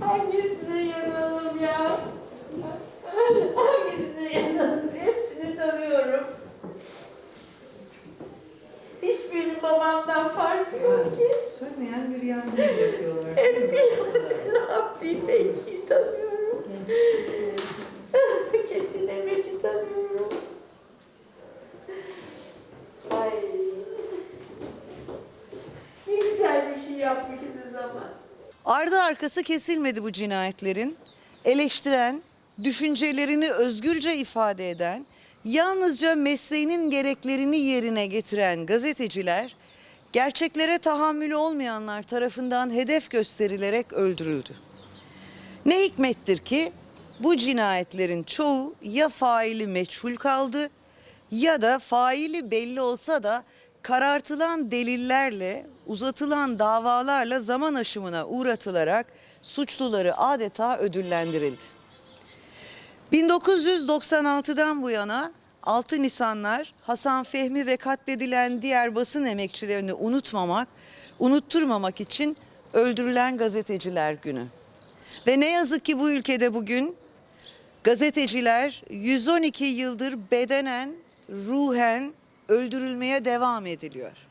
Hangisine yanalım ya? Hangisine yanalım? Hepsini tanıyorum. Hiçbirinin babamdan farkı yok ki. Sönmeyen bir yangın yapıyorlar. Hep bir ne yapayım belki tanıyorum. Kesin Emeç'i tanıyorum. Ay. Ne güzel bir şey yapmışsınız ama. Ardı arkası kesilmedi bu cinayetlerin. Eleştiren, düşüncelerini özgürce ifade eden, yalnızca mesleğinin gereklerini yerine getiren gazeteciler, gerçeklere tahammülü olmayanlar tarafından hedef gösterilerek öldürüldü. Ne hikmettir ki bu cinayetlerin çoğu ya faili meçhul kaldı ya da faili belli olsa da karartılan delillerle, uzatılan davalarla zaman aşımına uğratılarak suçluları adeta ödüllendirildi. 1996'dan bu yana 6 Nisanlar Hasan Fehmi ve katledilen diğer basın emekçilerini unutmamak, unutturmamak için öldürülen gazeteciler günü. Ve ne yazık ki bu ülkede bugün gazeteciler 112 yıldır bedenen, ruhen öldürülmeye devam ediliyor.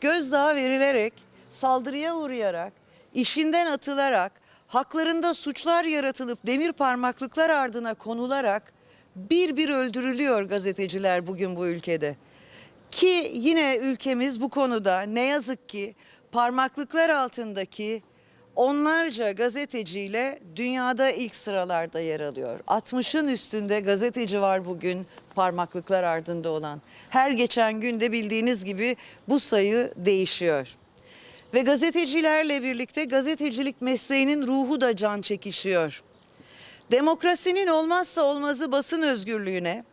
Gözdağı verilerek, saldırıya uğrayarak, işinden atılarak, haklarında suçlar yaratılıp demir parmaklıklar ardına konularak bir bir öldürülüyor gazeteciler bugün bu ülkede. Ki yine ülkemiz bu konuda ne yazık ki parmaklıklar altındaki onlarca gazeteciyle dünyada ilk sıralarda yer alıyor. 60'ın üstünde gazeteci var bugün parmaklıklar ardında olan. Her geçen günde bildiğiniz gibi bu sayı değişiyor. Ve gazetecilerle birlikte gazetecilik mesleğinin ruhu da can çekişiyor. Demokrasinin olmazsa olmazı basın özgürlüğüne,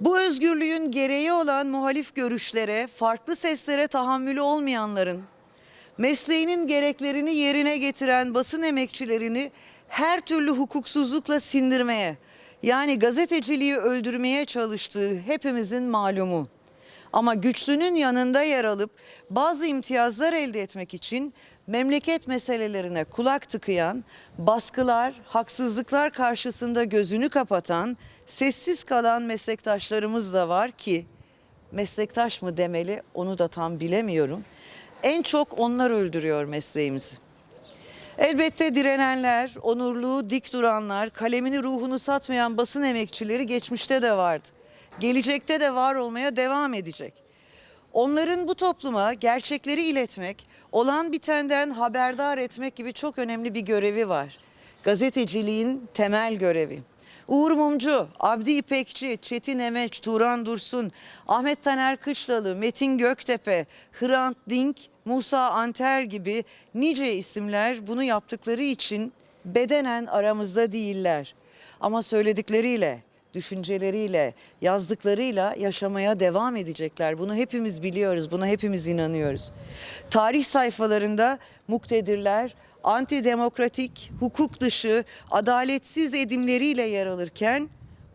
bu özgürlüğün gereği olan muhalif görüşlere, farklı seslere tahammülü olmayanların, mesleğinin gereklerini yerine getiren basın emekçilerini her türlü hukuksuzlukla sindirmeye, yani gazeteciliği öldürmeye çalıştığı hepimizin malumu. Ama güçlünün yanında yer alıp bazı imtiyazlar elde etmek için memleket meselelerine kulak tıkayan, baskılar, haksızlıklar karşısında gözünü kapatan, sessiz kalan meslektaşlarımız da var ki meslektaş mı demeli onu da tam bilemiyorum. En çok onlar öldürüyor mesleğimizi. Elbette direnenler, onurlu, dik duranlar, kalemini ruhunu satmayan basın emekçileri geçmişte de vardı. Gelecekte de var olmaya devam edecek. Onların bu topluma gerçekleri iletmek, olan bitenden haberdar etmek gibi çok önemli bir görevi var. Gazeteciliğin temel görevi. Uğur Mumcu, Abdi İpekçi, Çetin Emeç, Turan Dursun, Ahmet Taner Kışlalı, Metin Göktepe, Hrant Dink, Musa Anter gibi nice isimler bunu yaptıkları için bedenen aramızda değiller. Ama söyledikleriyle, düşünceleriyle, yazdıklarıyla yaşamaya devam edecekler. Bunu hepimiz biliyoruz, buna hepimiz inanıyoruz. Tarih sayfalarında muktedirler, antidemokratik, hukuk dışı, adaletsiz edimleriyle yer alırken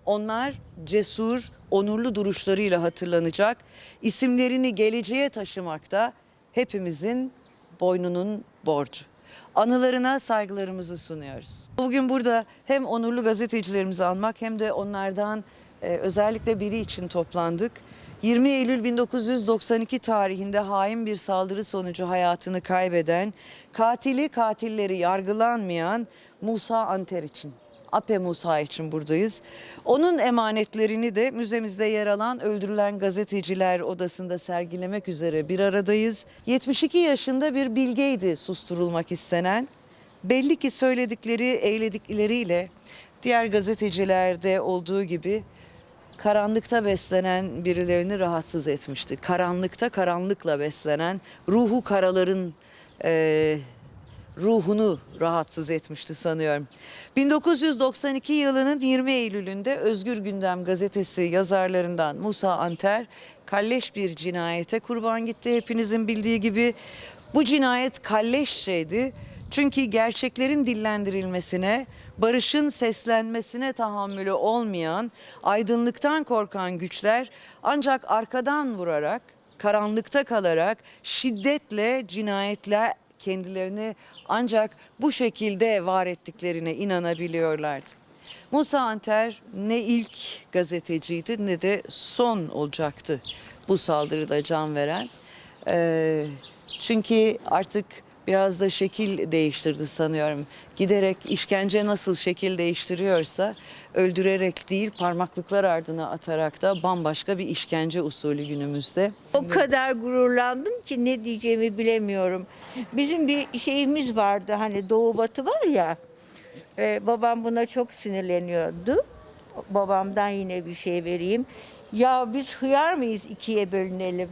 onlar cesur, onurlu duruşlarıyla hatırlanacak. İsimlerini geleceğe taşımakta hepimizin boynunun borcu. Anılarına saygılarımızı sunuyoruz. Bugün burada hem onurlu gazetecilerimizi anmak hem de onlardan e, özellikle biri için toplandık. 20 Eylül 1992 tarihinde hain bir saldırı sonucu hayatını kaybeden, katili katilleri yargılanmayan Musa Anter için. Ape Musa için buradayız. Onun emanetlerini de müzemizde yer alan öldürülen gazeteciler odasında sergilemek üzere bir aradayız. 72 yaşında bir bilgeydi susturulmak istenen. Belli ki söyledikleri, eyledikleriyle diğer gazetecilerde olduğu gibi karanlıkta beslenen birilerini rahatsız etmişti. Karanlıkta karanlıkla beslenen ruhu karaların eee ruhunu rahatsız etmişti sanıyorum. 1992 yılının 20 Eylül'ünde Özgür Gündem gazetesi yazarlarından Musa Anter kalleş bir cinayete kurban gitti. Hepinizin bildiği gibi bu cinayet kalleş şeydi. Çünkü gerçeklerin dillendirilmesine, barışın seslenmesine tahammülü olmayan, aydınlıktan korkan güçler ancak arkadan vurarak karanlıkta kalarak şiddetle cinayetler kendilerini ancak bu şekilde var ettiklerine inanabiliyorlardı. Musa Anter ne ilk gazeteciydi ne de son olacaktı bu saldırıda can veren. Ee, çünkü artık biraz da şekil değiştirdi sanıyorum. Giderek işkence nasıl şekil değiştiriyorsa öldürerek değil parmaklıklar ardına atarak da bambaşka bir işkence usulü günümüzde. O kadar gururlandım ki ne diyeceğimi bilemiyorum. Bizim bir şeyimiz vardı hani doğu batı var ya. e, babam buna çok sinirleniyordu. Babamdan yine bir şey vereyim. Ya biz hıyar mıyız ikiye bölünelim?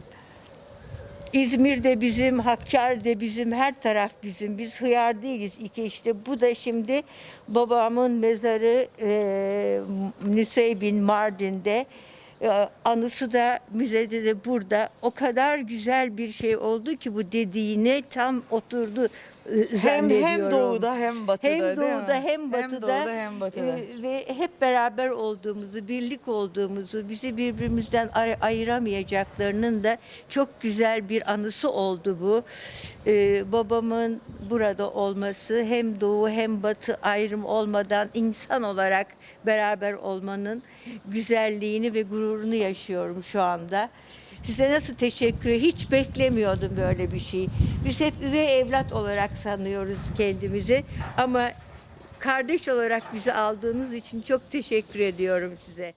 İzmir'de bizim, Hakkari'de bizim, her taraf bizim. Biz hıyar değiliz iki işte. Bu da şimdi babamın mezarı e, Nüseybin Mardin'de. E, anısı da müzede de burada. O kadar güzel bir şey oldu ki bu dediğine tam oturdu Hem, hem doğuda hem batıda Hem değil mi? doğuda hem batıda, Hem doğuda hem batıda. e, ve hep beraber olduğumuzu, birlik olduğumuzu, bizi birbirimizden ay- ayıramayacaklarının da çok güzel bir anısı oldu bu. E, babamın burada olması hem doğu hem batı ayrım olmadan insan olarak beraber olmanın güzelliğini ve gururunu yaşıyorum şu anda. Size nasıl teşekkür Hiç beklemiyordum böyle bir şey. Biz hep üvey evlat olarak sanıyoruz kendimizi ama kardeş olarak bizi aldığınız için çok teşekkür ediyorum size.